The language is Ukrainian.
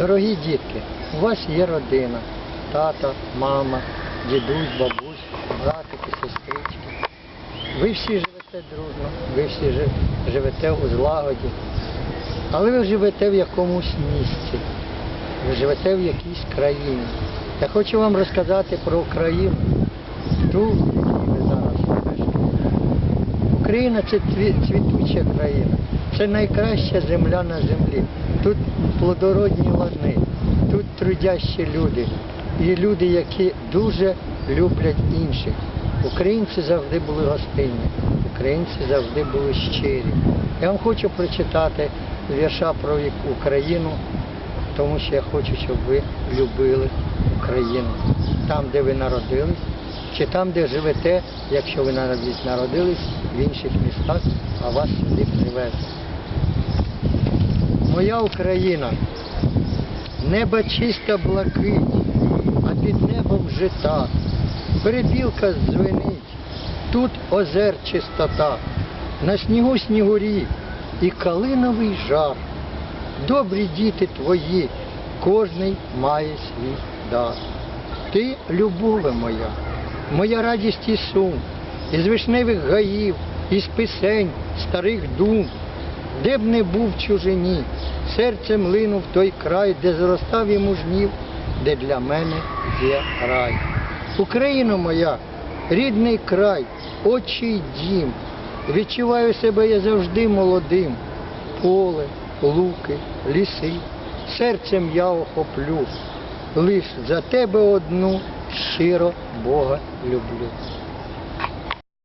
Дорогі дітки, у вас є родина, тато, мама, дідусь, бабусь, братики, сестрички. Ви всі живете дружно, ви всі живете у злагоді, але ви живете в якомусь місці, ви живете в якійсь країні. Я хочу вам розказати про Україну, ту, в якій ви зараз. Україна це цвітуча країна, це найкраща земля на землі. Тут плодородні лани, тут трудящі люди і люди, які дуже люблять інших. Українці завжди були гостинні, українці завжди були щирі. Я вам хочу прочитати вірша про Україну, тому що я хочу, щоб ви любили Україну там, де ви народились, чи там, де живете, якщо ви навіть народились в інших містах, а вас сюди привезли. Моя Україна, небо чиста блакить, а під небом жита, перепілка дзвенить, тут озер чистота, на снігу снігурі і калиновий жар. Добрі діти твої, кожний має свій дар. Ти любове моя, моя радість і сум, із вишневих гаїв, із пісень, старих дум, де б не був чужині, серцем линув той край, де зростав йому жнів, де для мене є рай. Україно моя, рідний край, очі дім, відчуваю себе я завжди молодим, поле, луки, ліси, серцем я охоплю, лиш за тебе одну щиро Бога люблю.